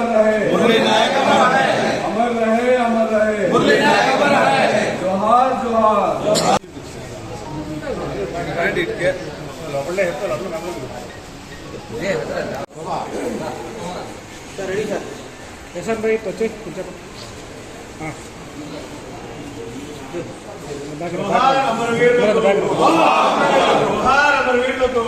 अमर रहे मुरली नायक अमर रहे अमर रहे अमर रहे मुरली नायक अमर रहे जोहार जोहार లోపలే చెప్తారు అప్పుడు నమ్మకం రెడీ సార్ యశ్వంత్ భాయ్ వచ్చి కూర్చోండి అమరవీరులకు అమరవీరులకు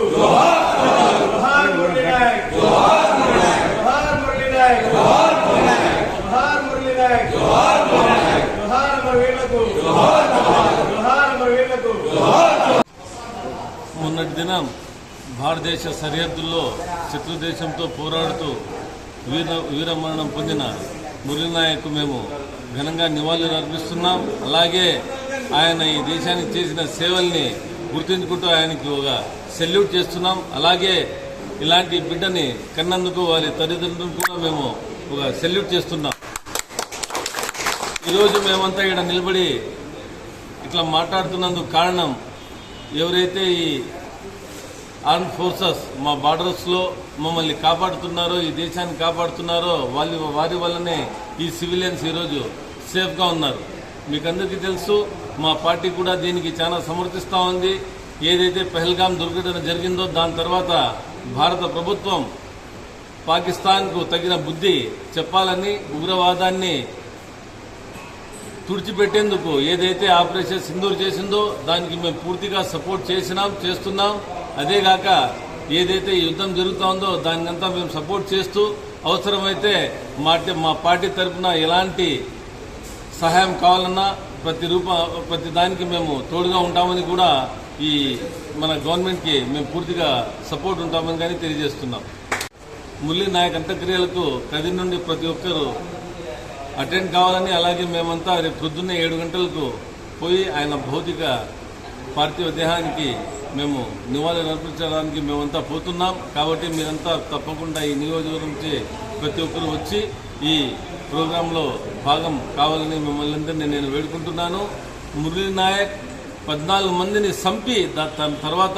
భారతదేశ సరిహద్దుల్లో శత్రు దేశంతో పోరాడుతూ వీర వీరమరణం పొందిన మురళీనాయక్ మేము ఘనంగా నివాళులు అర్పిస్తున్నాం. అలాగే ఆయన ఈ దేశానికి చేసిన సేవల్ని గుర్తించుకుంటూ ఆయనకి ఒక సెల్యూట్ చేస్తున్నాం. అలాగే ఇలాంటి బిడ్డని కన్నందుకు వారి తల్లిదండ్రులను కూడా మేము ఒక సెల్యూట్ చేస్తున్నాం. ఈరోజు మేమంతా ఇక్కడ నిలబడి ఇట్లా మాట్లాడుతున్నందుకు కారణం ఎవరైతే ఈ ఆర్మ్ ఫోర్సెస్ మా బార్డర్స్లో మమ్మల్ని కాపాడుతున్నారో ఈ దేశాన్ని కాపాడుతున్నారో వాళ్ళ వారి వల్లనే ఈ సివిలియన్స్ ఈరోజు సేఫ్గా ఉన్నారు. మీకు అందరికీ తెలుసు మా పార్టీ కూడా దీనికి చాలా సమర్థిస్తూ ఉంది. ఏదైతే పెహల్గాం దుర్ఘటన జరిగిందో దాని తర్వాత భారత ప్రభుత్వం పాకిస్తాన్కు తగిన బుద్ధి చెప్పాలని ఉగ్రవాదాన్ని తుడిచిపెట్టేందుకు ఏదైతే ఆపరేషన్ సింధూర్ చేసిందో దానికి మేము పూర్తిగా సపోర్ట్ చేసినాం చేస్తున్నాం. అదేగాక ఏదైతే యుద్ధం జరుగుతోందో దానికంతా మేము సపోర్ట్ చేస్తూ అవసరమైతే మా మా పార్టీ తరఫున ఎలాంటి సహాయం కావాలన్నా ప్రతి రూప ప్రతి దానికి మేము తోడుగా ఉంటామని కూడా ఈ మన గవర్నమెంట్కి మేము పూర్తిగా సపోర్ట్ ఉంటామని కానీ తెలియజేస్తున్నాం. మురళీ నాయక్ అంత్యక్రియలకు కది నుండి ప్రతి ఒక్కరూ అటెండ్ కావాలని అలాగే మేమంతా రేపు పొద్దున్నే ఏడు గంటలకు పోయి ఆయన భౌతిక పార్థివ దేహానికి మేము నివాళులు అర్పించడానికి మేమంతా పోతున్నాం. కాబట్టి మీరంతా తప్పకుండా ఈ నియోజకవర్గం నుంచి ప్రతి ఒక్కరు వచ్చి ఈ ప్రోగ్రాంలో భాగం కావాలని మిమ్మల్ని అందరినీ నేను వేడుకుంటున్నాను. మురళీ నాయక్ పద్నాలుగు మందిని చంపి దా- దాని తర్వాత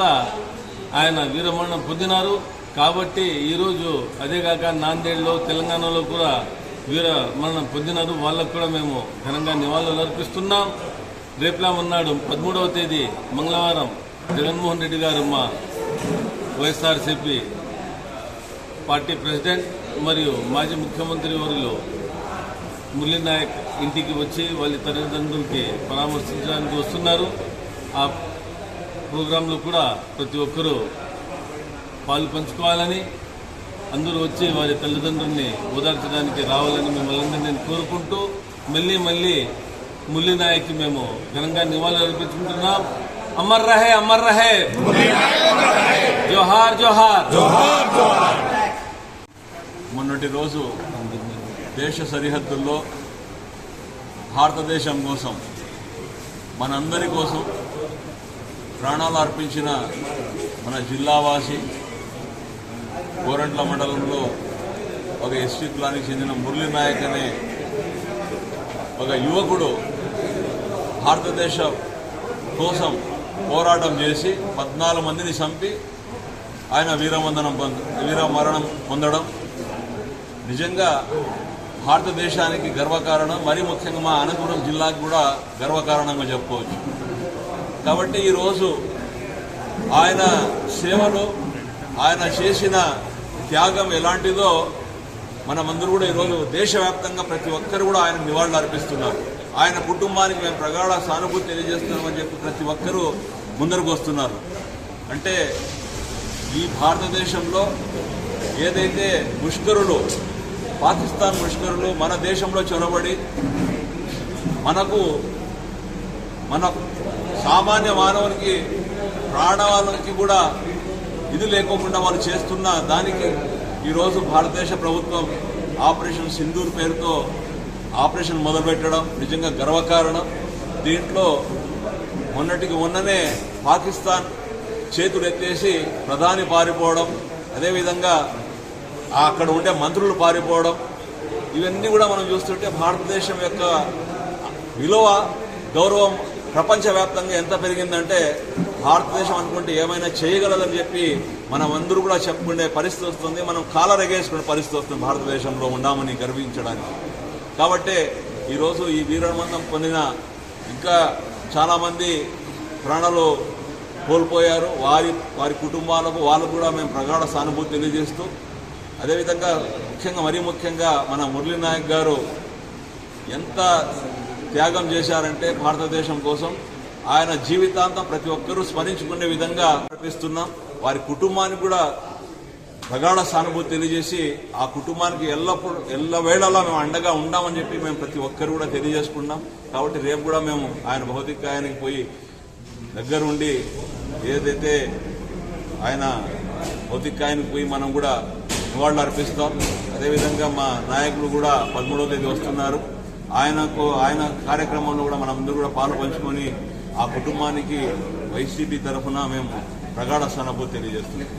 ఆయన వీరమరణం పొందినారు. కాబట్టి ఈరోజు అదేగాక నాందేడ్లో తెలంగాణలో కూడా వీర మరణం పొందినారు. వాళ్ళకు కూడా మేము ఘనంగా నివాళులు అర్పిస్తున్నాం. రేపులా ఉన్నాడు పదమూడవ తేదీ మంగళవారం జగన్మోహన్ రెడ్డి గారు మా వైఎస్ఆర్సీపీ పార్టీ ప్రెసిడెంట్ మరియు మాజీ ముఖ్యమంత్రి వారిలో మురళీ నాయక్ ఇంటికి వచ్చి వాళ్ళ తల్లిదండ్రులకి పరామర్శించడానికి వస్తున్నారు. ఆ ప్రోగ్రాంలో కూడా ప్రతి ఒక్కరూ పాలు పంచుకోవాలని అందరూ వచ్చి వారి తల్లిదండ్రుల్ని ఓదార్చడానికి రావాలని మిమ్మల్ని నేను కోరుకుంటూ మళ్ళీ మళ్ళీ మురళీ నాయక్కి మేము ఘనంగా నివాళులు అర్పించుకుంటున్నాం అమర్ రహే అమర్ రహే జోహార్ జోహార్ మొన్నటి రోజు దేశ సరిహద్దుల్లో భారతదేశం కోసం మనందరి కోసం ప్రాణాలు అర్పించిన మన జిల్లావాసి గోరంట్ల మండలంలో ఒక ఎస్టీ కులానికి చెందిన మురళీ నాయక్ అనే ఒక యువకుడు భారతదేశ కోసం పోరాటం చేసి పద్నాలుగు మందిని చంపి ఆయన వీరవందనం పొంద వీరమరణం పొందడం నిజంగా భారతదేశానికి గర్వకారణం. మరీ ముఖ్యంగా మా అనంతపురం జిల్లాకు కూడా గర్వకారణంగా చెప్పుకోవచ్చు. కాబట్టి ఈరోజు ఆయన సేవలు ఆయన చేసిన త్యాగం ఎలాంటిదో మనమందరూ కూడా ఈరోజు దేశవ్యాప్తంగా ప్రతి ఒక్కరు కూడా ఆయన నివాళులు అర్పిస్తున్నారు. ఆయన కుటుంబానికి మేము ప్రగాఢ సానుభూతి తెలియజేస్తున్నామని చెప్పి ప్రతి ఒక్కరూ ముందరకు వస్తున్నారు. అంటే ఈ భారతదేశంలో ఏదైతే ముష్కరులు పాకిస్తాన్ ముష్కరులు మన దేశంలో చొరబడి మనకు మన సామాన్య మానవునికి ప్రాణాలకి కూడా ఇది లేకోకుండా వాళ్ళు చేస్తున్న దానికి ఈరోజు భారతదేశ ప్రభుత్వం ఆపరేషన్ సింధూర్ పేరుతో ఆపరేషన్ మొదలుపెట్టడం నిజంగా గర్వకారణం. దీంట్లో మొన్నటికి మొన్ననే పాకిస్తాన్ చేతులు ఎత్తేసి ప్రధాని పారిపోవడం అదేవిధంగా అక్కడ ఉండే మంత్రులు పారిపోవడం ఇవన్నీ కూడా మనం చూస్తుంటే భారతదేశం యొక్క విలువ గౌరవం ప్రపంచవ్యాప్తంగా ఎంత పెరిగిందంటే భారతదేశం అనుకుంటే ఏమైనా చేయగలదని చెప్పి మనం అందరూ కూడా చెప్పుకునే పరిస్థితి వస్తుంది. మనం కాలరెగేసుకునే పరిస్థితి వస్తుంది భారతదేశంలో ఉన్నామని గర్వించడానికి. కాబట్టి ఈరోజు ఈ వీరమందం పొందిన ఇంకా చాలామంది ప్రాణాలు కోల్పోయారు. వారి వారి కుటుంబాలకు వాళ్ళకు కూడా మేము ప్రగాఢ సానుభూతి తెలియజేస్తూ అదేవిధంగా ముఖ్యంగా మరీ ముఖ్యంగా మన మురళీ నాయక్ గారు ఎంత త్యాగం చేశారంటే భారతదేశం కోసం ఆయన జీవితాంతం ప్రతి ఒక్కరూ స్మరించుకునే విధంగా ప్రకటిస్తున్నాం వారి కుటుంబానికి కూడా ప్రగాఢ సానుభూతి తెలియజేసి ఆ కుటుంబానికి ఎల్లప్పుడు ఎల్లవేళలా మేము అండగా ఉండామని చెప్పి మేము ప్రతి ఒక్కరు కూడా తెలియజేసుకున్నాం కాబట్టి రేపు కూడా మేము ఆయన భౌతికాయానికి పోయి దగ్గరుండి ఏదైతే ఆయన భౌతికాయానికి పోయి మనం కూడా నివాళులు అర్పిస్తాం. అదేవిధంగా మా నాయకులు కూడా పదమూడవ తేదీ వస్తున్నారు. ఆయనకు ఆయన కార్యక్రమంలో కూడా మనందరూ కూడా పాలు పంచుకొని ఆ కుటుంబానికి వైసీపీ తరఫున మేము ప్రగాఢ సానుభూతి తెలియజేస్తున్నాం.